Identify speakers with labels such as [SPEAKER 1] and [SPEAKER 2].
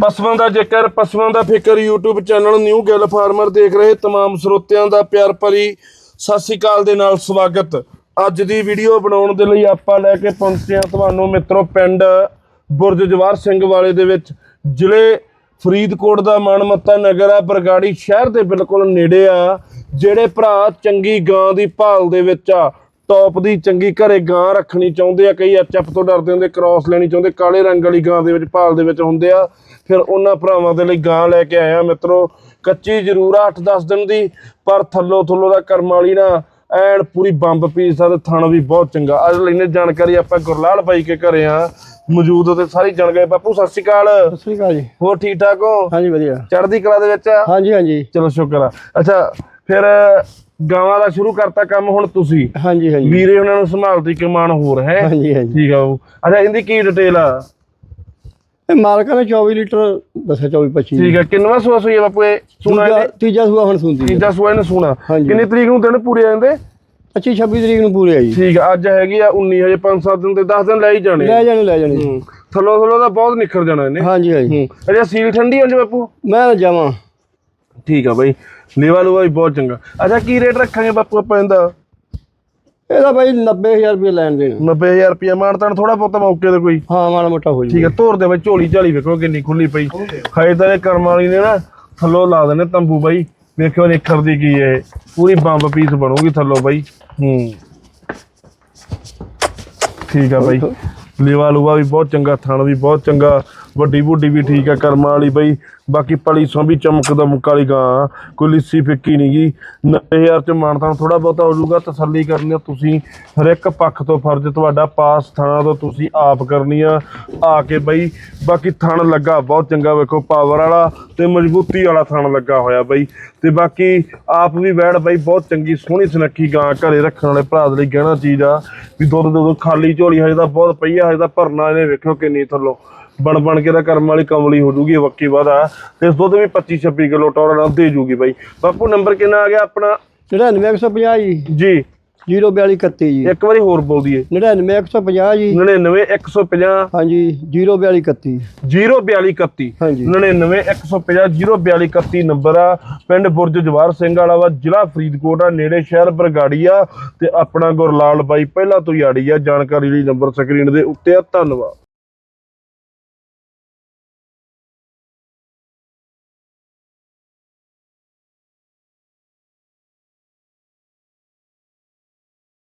[SPEAKER 1] ਪਸ਼ੂਆਂ ਦਾ ਜੇਕਰ ਪਸ਼ੂਆਂ ਦਾ ਫਿਕਰ YouTube channel new Gill farmer ਦੇਖ ਰਹੇ तमाम ਸਰੋਤਿਆਂ ਦਾ ਪਿਆਰ ਭਰੀ ਸਤਿ ਸ੍ਰੀ ਅਕਾਲ ਦੇ ਨਾਲ ਸਵਾਗਤ ਅੱਜ ਦੀ ਵੀਡੀਓ ਬਣਾਉਣ ਦੇ ਲਈ ਆਪਾਂ ਲੈ ਕੇ ਪਹੁੰਚੇ ਹਾਂ ਤੁਹਾਨੂੰ ਮਿੱਤਰੋ ਪਿੰਡ ਬੁਰਜ ਜਵਾਰ ਸਿੰਘ ਵਾਲੇ ਦੇ ਵਿੱਚ ਜ਼ਿਲ੍ਹੇ ਫਰੀਦਕੋਟ ਦਾ ਮਾਨਮੱਤਾ ਨਗਰ ਆ ਬਰਗਾੜੀ ਸ਼ਹਿਰ ਦੇ ਬਿਲਕੁਲ ਨੇੜੇ ਆ ਜਿਹੜੇ ਭਰਾ ਚੰਗੀ ਗਾਂ ਦੀ ਭਾਲ ਦੇ ਵਿੱਚ ਆ ਟੌਪ ਦੀ ਚੰਗੀ ਘਰੇ ਗਾਂ ਰੱਖਣੀ ਚਾਹੁੰਦੇ ਆ ਕਈ ਐਚਐਫ ਤੋਂ ਡਰਦੇ ਹੁੰਦੇ ਕ੍ਰਾਸ ਲੈਣੀ ਚਾਹੁੰਦੇ ਕਾਲੇ ਰੰਗ ਵਾਲੀ ਗਾਂ ਦੇ ਵਿੱਚ ਭਾਲ ਦੇ ਵਿੱਚ ਹੁੰਦੇ ਆ। ਫਿਰ ਉਹਨਾਂ ਭਰਾਵਾਂ ਦੇ ਲਈ ਗਾਂ ਲੈ ਕੇ ਆਇਆ ਮਿੱਤਰੋ ਕੱਚੀ ਜ਼ਰੂਰ ਆ 8-10 ਦਿਨ ਦੀ ਪਰ ਥੱਲੋ ਥੱਲੋ ਦਾ ਕਰਮ ਵਾਲੀ ਨਾ ਐਨ ਪੂਰੀ ਬੰਬ ਪੀਸ ਆ ਤੇ ਥਣ ਵੀ ਬਹੁਤ ਚੰਗਾ। ਅੱਜ ਲੈਨੇ ਜਾਣਕਾਰੀ ਆਪਾਂ ਗੁਰਲਾਲ ਬਾਈ ਕੇ ਘਰੇ ਆ ਮੌਜੂਦ ਤੇ ਸਾਰੀ ਜਾਣਕਾਰੀ ਬਾਪੂ ਸਤਿ ਸ਼੍ਰੀ ਅਕਾਲ।
[SPEAKER 2] ਸਤਿ ਸ੍ਰੀ ਅਕਾਲ ਜੀ।
[SPEAKER 1] ਹੋਰ ਠੀਕ ਠਾਕ ਹੋ?
[SPEAKER 2] ਹਾਂਜੀ ਵਧੀਆ।
[SPEAKER 1] ਚੜ੍ਹਦੀ ਕਲਾ ਦੇ ਵਿੱਚ?
[SPEAKER 2] ਹਾਂਜੀ ਹਾਂਜੀ।
[SPEAKER 1] ਚਲੋ ਸ਼ੁਕਰ ਆ। ਅੱਛਾ ਫਿਰ ਗਾਵਾਂ ਦਾ ਸ਼ੁਰੂ ਕਰਤਾ ਕੰਮ ਹੁਣ ਤੁਸੀਂ।
[SPEAKER 2] ਹਾਂਜੀ ਹਾਂਜੀ।
[SPEAKER 1] ਵੀਰੇ ਉਹਨਾਂ ਨੂੰ ਸੰਭਾਲਦੀ ਕਮਾਨ ਹੋਰ ਹੈ?
[SPEAKER 2] ਹਾਂਜੀ ਹਾਂਜੀ।
[SPEAKER 1] ਠੀਕ ਆ ਉਹ। ਅੱਛਾ ਇਹਦੀ ਕੀ ਡਿਟੇਲ ਆ?
[SPEAKER 2] ਇਹ ਮਾਲਕਾਂ ਨੇ 24 ਲੀਟਰ ਦੱਸਿਆ 24 25
[SPEAKER 1] ਠੀਕ ਆ ਕਿੰਨਵਾ ਸੂਆ ਸੂਈ ਆ ਬਾਪੂ ਇਹ? ਸੁਣਾ
[SPEAKER 2] ਤੀਜਾ ਤੀਜਾ ਸੂਆ ਹੁਣ ਸੁਣਦੀ
[SPEAKER 1] ਤੀਜਾ ਸੂਆ ਇਹਨੇ ਸੁਣਾ। ਕਿੰਨੀ ਤਰੀਕ ਨੂੰ ਦਿਨ ਪੂਰੇ ਆ ਜਾਂਦੇ
[SPEAKER 2] 25 26 ਤਰੀਕ ਨੂੰ ਪੂਰੇ ਆ ਜੀ।
[SPEAKER 1] ਠੀਕ ਆ ਅੱਜ ਹੈਗੀ ਆ 19 ਹਜੇ 5-7 ਦਿਨ ਤੇ 10 ਦਿਨ ਲੈ ਹੀ ਜਾਣੇ।
[SPEAKER 2] ਲੈ ਜਾਣੇ ਲੈ ਜਾਣੇ।
[SPEAKER 1] ਥੱਲੋ ਥੱਲੋ ਦਾ ਬਹੁਤ ਨਿਖਰ ਜਾਣਾ ਇਹਨੇ।
[SPEAKER 2] ਹਾਂਜੀ ਹਾਂਜੀ।
[SPEAKER 1] ਅਜੇ ਸੀਲ ਠੰਡੀ ਹੋ ਜੇ ਬਾਪੂ?
[SPEAKER 2] ਮੈਂ ਜਾਵਾਂ।
[SPEAKER 1] ਠੀਕ ਆ ਬਾਈ। ਲੇਵਾ ਲੂਆ ਵੀ ਬਹੁਤ ਚੰਗਾ। ਅੱਛਾ ਕੀ ਰੇਟ ਰੱਖਾਂਗੇ ਬਾਪੂ ਆਪਾਂ ਇਹਦਾ?
[SPEAKER 2] ਇਹਦਾ ਬਾਈ 90000 ਰੁਪਏ ਲੈਣ ਦੇਣ।
[SPEAKER 1] 90000 ਰੁਪਏ ਮਾਨਤਾਨ ਥੋੜਾ ਬਹੁਤਾ ਮੌਕੇ ਤੇ ਕੋਈ।
[SPEAKER 2] ਹਾਂ ਮਾੜਾ ਮੋਟਾ ਹੋ
[SPEAKER 1] ਠੀਕ
[SPEAKER 2] ਜੀ
[SPEAKER 1] ਆ ਧੋਰ ਦੇ ਵਿੱਚ ਝੋਲੀ ਝਾਲੀ ਵੇਖੋ ਕਿੰਨੀ ਖੁੱਲੀ ਪਈ। ਖਾਏ ਤਾਂ ਇਹ ਕਰਮ ਵਾਲੀ ਨੇ ਨਾ ਥੱਲੋਂ ਲਾ ਦੇਣੇ ਤੰਬੂ ਬਾਈ। ਵੇਖਿਓ ਨਿਖਰਦੀ ਕੀ ਇਹ। ਪੂਰੀ ਬੰਬ ਪੀਸ ਬਣੂਗੀ ਥੱਲੋਂ ਬਾਈ। ਹੂੰ। ਠੀਕ ਆ ਬਾਈ। ਲੇਵਾ ਲੂਆ ਵੀ ਬਹੁਤ ਚੰਗਾ, ਥਣ ਵੀ ਬਹੁਤ ਚੰਗਾ, ਵੱਡੀ ਬੁੱਢੀ ਵੀ ਠੀਕ ਆ, ਕਰਮਾਂ ਵਾਲੀ ਬਈ। ਬਾਕੀ ਪਲੀ ਸੋਂ ਵੀ ਚਮਕਦਾ ਮੁੱਕ ਵਾਲੀ ਗਾਂ ਕੋਈ ਲਿੱਸੀ ਫਿੱਕੀ ਨਹੀਂ ਗੀ। 90000 ਚ ਮਾਨਤਾਂ ਥੋੜਾ ਬਹੁਤਾ ਹੋ ਜਾਊਗਾ, ਤਸੱਲੀ ਕਰਨੀ ਆ ਤੁਸੀਂ। ਹਰ ਇੱਕ ਪੱਖ ਤੋਂ ਫਰਜ਼ ਤੁਹਾਡਾ, ਪਾਸ ਥਾਣਾ ਤੋਂ ਤੁਸੀਂ ਆਪ ਕਰਨੀ ਆ। ਆ ਕੇ ਬਈ ਬਾਕੀ ਥਣ ਲੱਗਾ ਬਹੁਤ ਚੰਗਾ ਵੇਖੋ ਪਾਵਰ ਵਾਲਾ ਤੇ ਮਜ਼ਬੂਤੀ ਵਾਲਾ ਥਣ ਲੱਗਾ ਹੋਇਆ ਬਾਈ। ਤੇ ਬਾਕੀ ਆਪ ਵੀ ਵੈੜ ਬਾਈ ਬਹੁਤ ਚੰਗੀ ਸੋਹਣੀ ਸੁਨੱਖੀ ਗਾਂ ਘਰੇ ਰੱਖਣ ਵਾਲੇ ਭਰਾ ਦੇ ਲਈ ਗਹਿਣਾ ਚੀਜ਼ ਆ। ਵੀ ਦੁੱਧ ਦੁੱਧ ਖਾਲੀ ਝੋਲੀ ਹਜੇ ਤਾਂ ਬਹੁਤ ਪਈ ਆ ਹਜੇ ਤਾਂ ਭਰਨਾ ਇਹਨੇ ਵੇਖੋ ਕਿੰਨੀ ਥੱਲੋਂ। ਬਣ ਬਣ ਕੇ ਦਾ ਕਰਮ ਵਾਲੀ ਕਮਲੀ ਹੋ ਜੂਗੀ ਵੱਕੀ ਵਾਦਾ ਤੇ ਦੁੱਧ ਵੀ 25 26 ਕਿਲੋ ਟੋਰਾ ਨਾਲ ਦੇ ਜੂਗੀ ਬਾਈ। ਬਾਪੂ ਨੰਬਰ ਕਿੰਨਾ ਆ ਗਿਆ ਆਪਣਾ?
[SPEAKER 2] 99150 ਜੀ
[SPEAKER 1] ਜੀ।
[SPEAKER 2] 04231 ਜੀ।
[SPEAKER 1] ਇੱਕ ਵਾਰੀ ਹੋਰ ਬੋਲ ਦਈਏ।
[SPEAKER 2] 99150 ਜੀ।
[SPEAKER 1] 99 150
[SPEAKER 2] ਹਾਂਜੀ 04231
[SPEAKER 1] 04231
[SPEAKER 2] ਹਾਂਜੀ।
[SPEAKER 1] 99 150 04231 ਨੰਬਰ ਆ। ਪਿੰਡ ਬੁਰਜ ਜਵਾਰ ਸਿੰਘ ਵਾਲਾ ਵਾ ਜ਼ਿਲ੍ਹਾ ਫਰੀਦਕੋਟ ਆ ਨੇੜੇ ਸ਼ਹਿਰ ਬਰਗਾੜੀ ਆ ਤੇ ਆਪਣਾ ਗੁਰਲਾਲ ਬਾਈ ਪਹਿਲਾਂ ਤੋਂ ਹੀ ਆੜੀ ਆ। ਜਾਣਕਾਰੀ ਲਈ ਨੰਬਰ ਸਕਰੀਨ ਦੇ ਉੱਤੇ ਆ। ਧੰਨਵਾਦ।